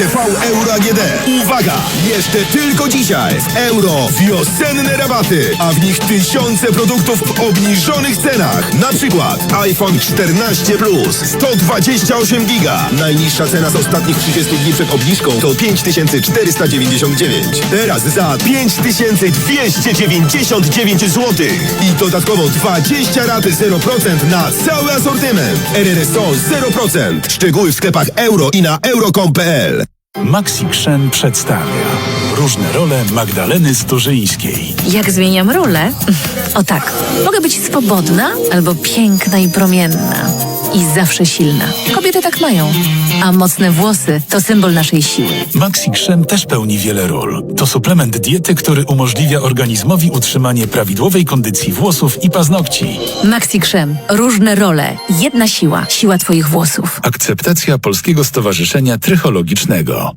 RTV Euro AGD. Uwaga! Jeszcze tylko dzisiaj w Euro wiosenne rabaty, a w nich tysiące produktów w obniżonych cenach. Na przykład iPhone 14 Plus 128 giga. Najniższa cena z ostatnich 30 dni przed obniżką to 5499. Teraz za 5299 zł. I dodatkowo 20 raty 0% na cały asortyment. RRSO 0%. Szczegóły w sklepach euro i na euro.com.pl. Maxi Krzem przedstawia różne role Magdaleny Sturzyńskiej. Jak zmieniam rolę? O tak, mogę być swobodna albo piękna i promienna. I zawsze silna. Kobiety tak mają. A mocne włosy to symbol naszej siły. Maxi Krzem też pełni wiele ról. To suplement diety, który umożliwia organizmowi utrzymanie prawidłowej kondycji włosów i paznokci. Maxi Krzem. Różne role. Jedna siła. Siła twoich włosów. Akceptacja Polskiego Stowarzyszenia Trychologicznego.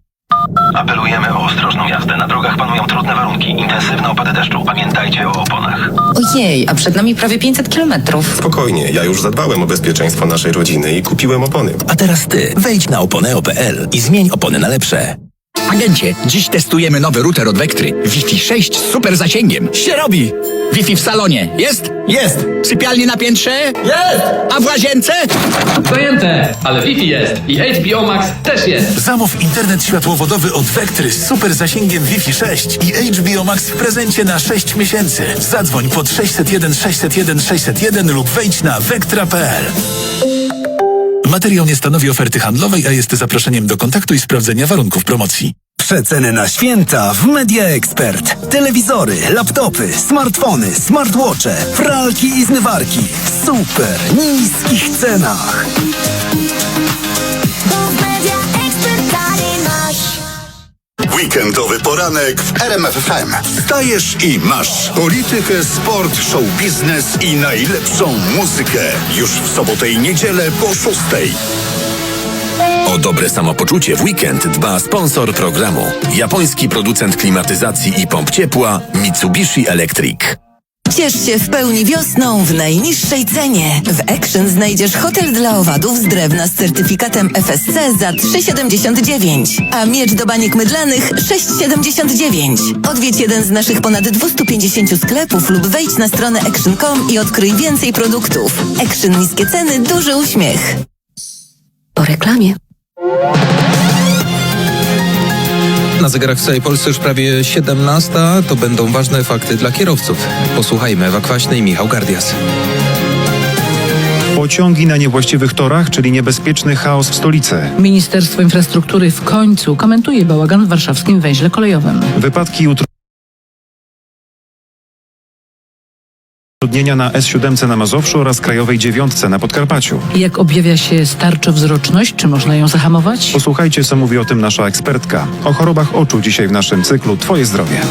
Apelujemy o ostrożną jazdę. Na drogach panują trudne warunki, intensywne opady deszczu. Pamiętajcie o oponach. Ojej, a przed nami prawie 500 kilometrów. Spokojnie, ja już zadbałem o bezpieczeństwo naszej rodziny i kupiłem opony. A teraz ty, wejdź na oponeo.pl i zmień opony na lepsze. Agencie, dziś testujemy nowy router od Vectry. Wi-Fi 6 z super zasięgiem. Się robi! Wi-Fi w salonie. Jest? Jest! Sypialnie na piętrze? Jest! A w łazience? Zajęte, ale Wi-Fi jest i HBO Max też jest. Zamów internet światłowodowy od Vectry z super zasięgiem Wi-Fi 6 i HBO Max w prezencie na 6 miesięcy. Zadzwoń pod 601 601 601 lub wejdź na vectra.pl. Materiał nie stanowi oferty handlowej, a jest zaproszeniem do kontaktu i sprawdzenia warunków promocji. Przeceny na święta w Media Expert. Telewizory, laptopy, smartfony, smartwatche, pralki i zmywarki. w Super niskich cenach. Weekendowy poranek w RMFFM. Stajesz i masz politykę, sport, show biznes i najlepszą muzykę. Już w sobotę i niedzielę po szóstej. O dobre samopoczucie w weekend dba sponsor programu. Japoński producent klimatyzacji i pomp ciepła Mitsubishi Electric. Ciesz się w pełni wiosną w najniższej cenie. W Action znajdziesz hotel dla owadów z drewna z certyfikatem FSC za 3,79, a miecz do baniek mydlanych 6,79. Odwiedź jeden z naszych ponad 250 sklepów lub wejdź na stronę action.com i odkryj więcej produktów. Action niskie ceny, duży uśmiech. Po reklamie. Na zegarach w całej Polsce już prawie 17. To będą ważne fakty dla kierowców. Posłuchajmy, Ewa Kwaśny i Michał Gardias. Pociągi na niewłaściwych torach, czyli niebezpieczny chaos w stolicy. Ministerstwo Infrastruktury w końcu komentuje bałagan w warszawskim węźle kolejowym. Wypadki i utrudnienia na S7 na Mazowszu oraz Krajowej Dziewiątce na Podkarpaciu. Jak objawia się starczowzroczność? Czy można ją zahamować? Posłuchajcie, co mówi o tym nasza ekspertka. O chorobach oczu dzisiaj w naszym cyklu Twoje zdrowie.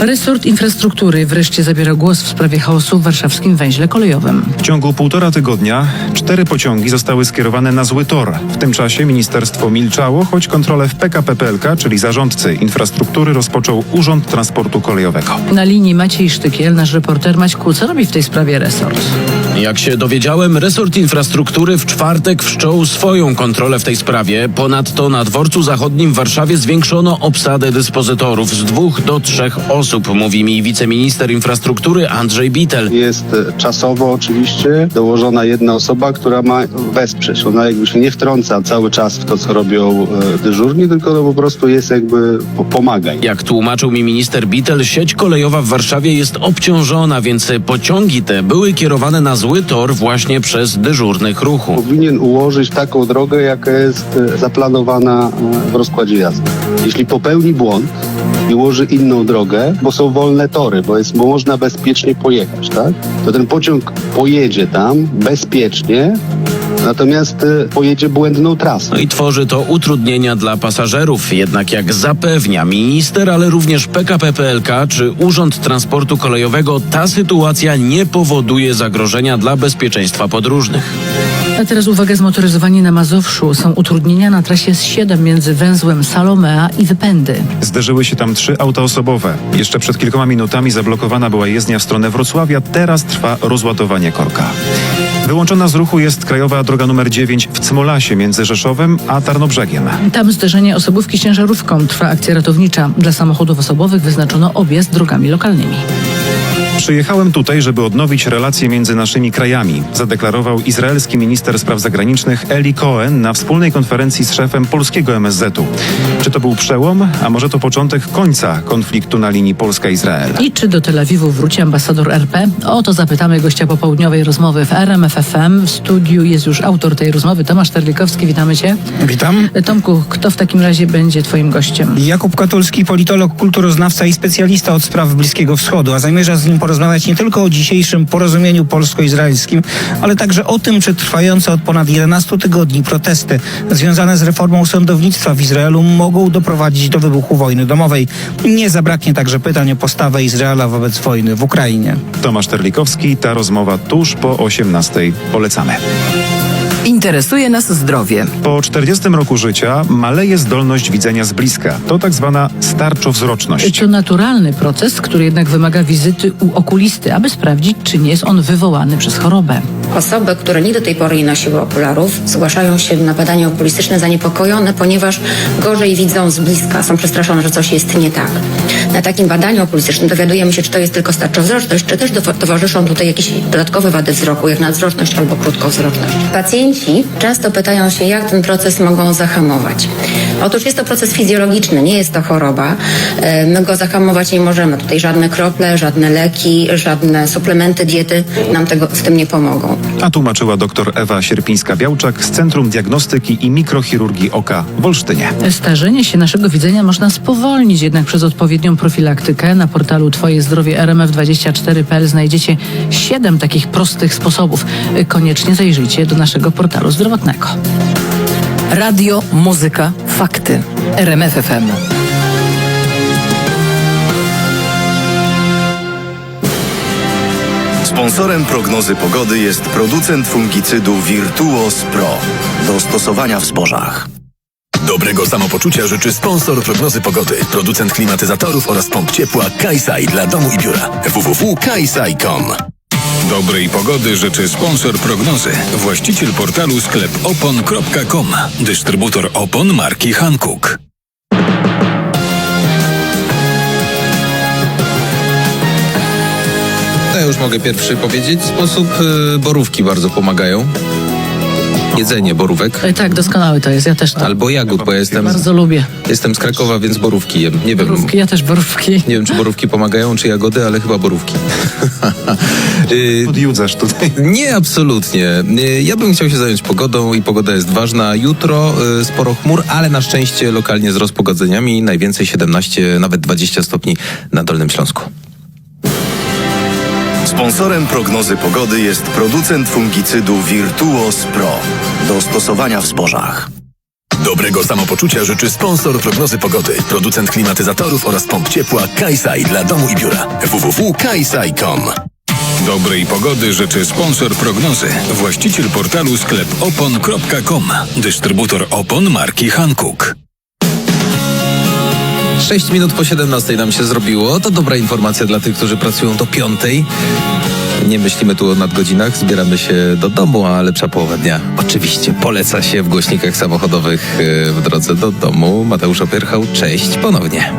Resort Infrastruktury wreszcie zabiera głos w sprawie chaosu w warszawskim węźle kolejowym. W ciągu półtora tygodnia cztery pociągi zostały skierowane na zły tor. W tym czasie ministerstwo milczało, choć kontrolę w PKP PLK, czyli zarządcy infrastruktury, rozpoczął Urząd Transportu Kolejowego. Na linii Maciej Sztykiel, nasz reporter Maćku, co robi w tej sprawie resort? Jak się dowiedziałem, resort infrastruktury w czwartek wszczął swoją kontrolę w tej sprawie. Ponadto na dworcu zachodnim w Warszawie zwiększono obsadę dyspozytorów z dwóch do trzech osób, mówi mi wiceminister infrastruktury Andrzej Bitel. Jest e, czasowo oczywiście dołożona jedna osoba, która ma wesprzeć. Ona jakby się nie wtrąca cały czas w to, co robią e, dyżurni, tylko no po prostu jest jakby po- pomaga. Jak tłumaczył mi minister Bitel, sieć kolejowa w Warszawie jest obciążona, więc pociągi te były kierowane na zły tor właśnie przez dyżurnych ruchu. Powinien ułożyć taką drogę, jaka jest e, zaplanowana w rozkładzie jazdy. Jeśli popełni błąd i ułoży inną drogę, bo są wolne tory, bo, jest, bo można bezpiecznie pojechać, tak? To ten pociąg pojedzie tam bezpiecznie, natomiast y, pojedzie błędną trasą. No i tworzy to utrudnienia dla pasażerów. Jednak jak zapewnia minister, ale również PKP PLK czy Urząd Transportu Kolejowego, ta sytuacja nie powoduje zagrożenia dla bezpieczeństwa podróżnych. A teraz uwaga, zmotoryzowani na Mazowszu. Są utrudnienia na trasie S7 między węzłem Salomea i Wypędy. Zderzyły się tam trzy auta osobowe. Jeszcze przed kilkoma minutami zablokowana była jezdnia w stronę Wrocławia, teraz trwa rozładowanie korka. Wyłączona z ruchu jest krajowa droga numer 9 w Cmolasie między Rzeszowem a Tarnobrzegiem. Tam zderzenie osobówki z ciężarówką. Trwa akcja ratownicza. Dla samochodów osobowych wyznaczono objazd drogami lokalnymi. Przyjechałem tutaj, żeby odnowić relacje między naszymi krajami, zadeklarował izraelski minister spraw zagranicznych Eli Cohen na wspólnej konferencji z szefem polskiego MSZ-u. Czy to był przełom, a może to początek końca konfliktu na linii Polska-Izrael? I czy do Tel Awiwu wróci ambasador RP? O to zapytamy gościa popołudniowej rozmowy w RMFFM. W studiu jest już autor tej rozmowy, Tomasz Terlikowski. Witamy cię. Witam. Tomku, kto w takim razie będzie twoim gościem? Jakub Katulski, politolog, kulturoznawca i specjalista od spraw Bliskiego Wschodu, a zamierza z nim porozmawiać nie tylko o dzisiejszym porozumieniu polsko-izraelskim, ale także o tym, czy trwające od ponad 11 tygodni protesty związane z reformą sądownictwa w Izraelu mogą doprowadzić do wybuchu wojny domowej. Nie zabraknie także pytań o postawę Izraela wobec wojny w Ukrainie. Tomasz Terlikowski, ta rozmowa tuż po 18. Polecamy. Interesuje nas zdrowie. Po 40 roku życia maleje zdolność widzenia z bliska. To tak zwana starczowzroczność. To naturalny proces, który jednak wymaga wizyty u okulisty, aby sprawdzić, czy nie jest on wywołany przez chorobę. Osoby, które nigdy do tej pory nie nosiły okularów, zgłaszają się na badania okulistyczne zaniepokojone, ponieważ gorzej widzą z bliska, są przestraszone, że coś jest nie tak. Na takim badaniu okulistycznym dowiadujemy się, czy to jest tylko starczowzroczność, czy też towarzyszą tutaj jakieś dodatkowe wady wzroku, jak nadzwrotność albo krótkowzroczność. Pacjenci często pytają się, jak ten proces mogą zahamować. Otóż jest to proces fizjologiczny, nie jest to choroba. E, My go zahamować nie możemy. Tutaj żadne krople, żadne leki, żadne suplementy diety nam tego w tym nie pomogą. A tłumaczyła dr Ewa Sierpińska-Białczak z Centrum Diagnostyki i Mikrochirurgii Oka w Olsztynie. Starzenie się naszego widzenia można spowolnić jednak przez odpowiednią profilaktykę. Na portalu Twoje zdrowie rmf24.pl znajdziecie 7 takich prostych sposobów. Koniecznie zajrzyjcie do naszego portalu zdrowotnego. Radio, muzyka, fakty. RMFFM. Sponsorem prognozy pogody jest producent fungicydu Virtuos Pro do stosowania w zbożach. Dobrego samopoczucia życzy sponsor prognozy pogody, producent klimatyzatorów oraz pomp ciepła Kaisai dla domu i biura. www.kaisai.com Dobrej pogody życzy sponsor prognozy, właściciel portalu sklep opon.com, dystrybutor opon marki Hankook. Już mogę pierwszy powiedzieć. Sposób y, borówki bardzo pomagają. Jedzenie borówek. E, Tak, doskonały to jest. Ja też to Albo jagód, bo ja jestem, bardzo lubię. jestem z Krakowa, więc borówki jem. Nie wiem, Borówki, ja też borówki. nie wiem, czy borówki pomagają, czy jagody, ale chyba borówki. Y, Podjudzasz tutaj. Nie, absolutnie. Y, Ja bym chciał się zająć pogodą i pogoda jest ważna. Jutro sporo chmur, ale na szczęście lokalnie z rozpogodzeniami. Najwięcej 17, nawet 20 stopni na Dolnym Śląsku. Sponsorem prognozy pogody jest producent fungicydu Virtuos Pro do stosowania w zbożach. Dobrego samopoczucia życzy sponsor prognozy pogody, producent klimatyzatorów oraz pomp ciepła Kaisai dla domu i biura. www.kaisai.com Dobrej pogody życzy sponsor prognozy, właściciel portalu sklep opon.com, dystrybutor opon marki Hankook. 6 minut po 17 nam się zrobiło. To dobra informacja dla tych, którzy pracują do 5. Nie myślimy tu o nadgodzinach, zbieramy się do domu, a lepsza połowa dnia oczywiście poleca się w głośnikach samochodowych e, w drodze do domu. Mateusz Opierchał, cześć ponownie.